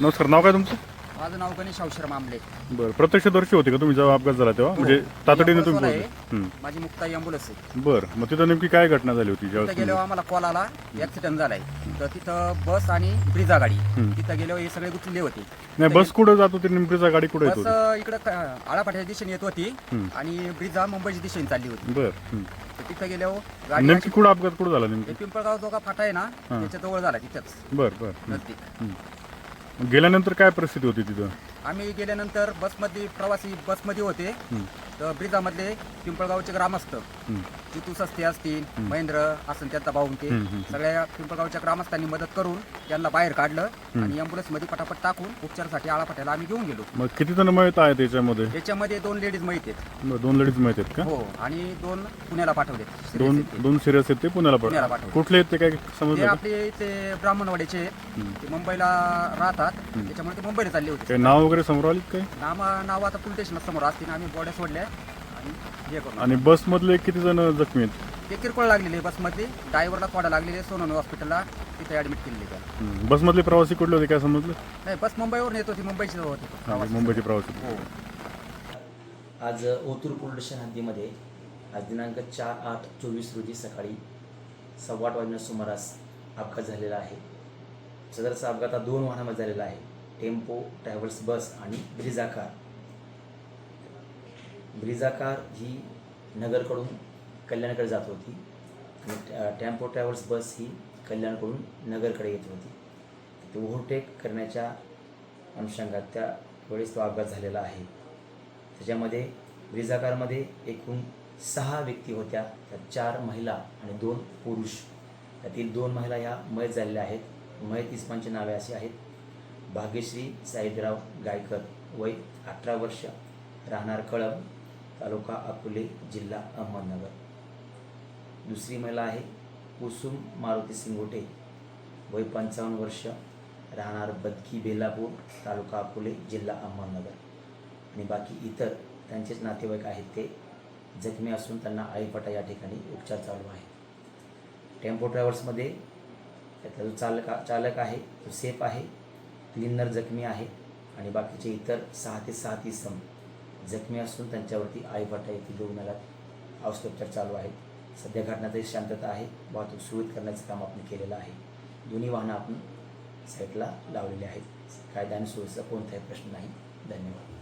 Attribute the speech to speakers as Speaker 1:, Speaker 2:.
Speaker 1: नमस्कार नाव काय तुमचं?
Speaker 2: माझं नाव गणेश अवशर मामले.
Speaker 1: बरं प्रत्यक्षदर्शी होते का तुम्ही जेव्हा अपघात झाला तेव्हा? म्हणजे तातडीने तुम्ही पोहोचले हं.
Speaker 2: माझी मुक्ता एम्बुलन्स आहे.
Speaker 1: बरं मग तिथं नेमकी काय घटना झाली होती
Speaker 2: तिथं
Speaker 1: ज्यावेळेस
Speaker 2: गेल्यावर आम्हाला कॉल आला ऍक्सिडेंट झालाय. तर तिथं बस आणि ब्रिजा गाडी.
Speaker 1: हं.
Speaker 2: तिथं गेल्यावर हे सगळे गुंतले होते.
Speaker 1: नाही बस कुठं जात होती नेमकीचा गाडी कुठं येत
Speaker 2: बस
Speaker 1: होती?
Speaker 2: अं, इकडं क- आळापाट्याच्या दिशेने येत होती
Speaker 1: हं.
Speaker 2: आणि ब्रिजा मुंबईच्या दिशेने चालली होती.
Speaker 1: बरं हं.
Speaker 2: तर तिथं गेल्यावर गाडी
Speaker 1: नेमकी कुठं अपघात कुठं झाला
Speaker 2: हे
Speaker 1: नेमकी
Speaker 2: पिंपळगाव जो का फाटा आहे ना
Speaker 1: हां.
Speaker 2: त्याच्याजवळ झाला तिथंच.
Speaker 1: बरं बरं. हं.
Speaker 2: नजदीक.
Speaker 1: मग गेल्यानंतर काय परिस्थिती होती तिथं
Speaker 2: आम्ही गेल्यानंतर बसमध्ये प्रवासी बसमध्ये होते
Speaker 1: हं.
Speaker 2: तर ब्रिजामधले पिंपळगावचे ग्रामस्थ
Speaker 1: हं.
Speaker 2: जितू सस्ते असतील महेंद्र असं त्यांचा भाऊ ते. सगळ्या पिंपळगावच्या ग्रामस्थांनी मदत करून त्यांना बाहेर काढलं आणि अँब्युलन्समध्ये पटापट टाकून उपचारासाठी आळापाट्याला आम्ही घेऊन गेलो.
Speaker 1: मग किती जण मयत आहेत त्याच्यामध्ये
Speaker 2: याच्यामध्ये दोन लेडीज माहीत आहेत.
Speaker 1: दोन लेडीज माहीत आहेत का?
Speaker 2: हो आणि दोन पुण्याला पाठवले.
Speaker 1: दोन दोन सिरियस आहेत ते पुण्याला
Speaker 2: पुण्याला पाठवले.
Speaker 1: कुठले आहेत ते काय
Speaker 2: ते
Speaker 1: समजलं का?
Speaker 2: आपले ते ब्राह्मणवाड्याचे आहेत. ते मुंबईला राहतात. त्याच्यामुळे ते मुंबईला चालले होते.
Speaker 1: काय नाव वगैरे समोर आलीत काय?
Speaker 2: नामा नाव आता पोलीस स्टेशन समोर असतील. आम्ही बॉड्या सोडल्या. हे करून
Speaker 1: आणि बस मधले किती जण जखमी आहेत?
Speaker 2: ते किरकोळ लागलेले बसमध्ये ड्रायव्हरला थोडा लागलेले सोनवणे हॉस्पिटलला तिथे ऍडमिट केलेले त्या
Speaker 1: हं. बसमधले प्रवासी कुठले होते काय समजलं?
Speaker 2: नाही बस मुंबईवरून येत होती मुंबईची होती.
Speaker 1: हा,
Speaker 2: प्रवासी.
Speaker 1: मुंबईचे प्रवासी.
Speaker 2: हो.
Speaker 3: आज ओतूर पोलीस हद्दीमध्ये आज दिनांक चार आठ चोवीस रोजी सकाळी सव्वा आठ वाजण्या सुमारास अपघात झालेला आहे. सदरचा अपघात हा दोन वाहनामध्ये झालेला आहे. टेम्पो ट्रॅव्हल्स बस आणि ब्रिझा कार. ब्रिजाकार ही नगरकडून कल्याणकडे जात होती आणि टॅम्पो टेम्पो ट्रॅव्हल्स बस ही कल्याणकडून नगरकडे येत होती. ते ओव्हरटेक करण्याच्या अनुषंगात त्या वेळेस तो अपघात झालेला आहे. त्याच्यामध्ये ब्रिजाकारमध्ये एकूण सहा व्यक्ती होत्या त्यात चार महिला आणि दोन पुरुष. त्यातील दोन महिला ह्या मयत झालेल्या आहेत. मयत इस्मांची नावे अशी आहेत. भाग्यश्री साईदराव गायकर वय अठरा वर्ष राहणार कळम तालुका अकोले जिल्हा अहमदनगर. दुसरी महिला आहे कुसुम मारुती सिंगोटे. वय पंचावन्न वर्ष. राहणार बदकी बेलापूर तालुका अकोले जिल्हा अहमदनगर. आणि बाकी इतर त्यांचेच नातेवाईक आहेत ते जखमी असून त्यांना आळीपाटा या ठिकाणी उपचार चालू आहे टेम्पो ट्रॅव्हल्समध्ये त्याचा जो चालक चालक आहे तो सेफ आहे क्लिनर जखमी आहे आणि बाकीचे इतर सहा ते सात इसम जखमी असून त्यांच्यावरती आळीपाटा येथील रुग्णालयात औषधोपचार चालू आहेत. सध्या घटनातही शांतता आहे. वाहतूक सुरळीत करण्याचं काम आपण केलेलं आहे. दोन्ही वाहनं आपण साईटला लावलेली आहेत. कायदा आणि सुव्यवस्था कोणताही प्रश्न नाही. धन्यवाद.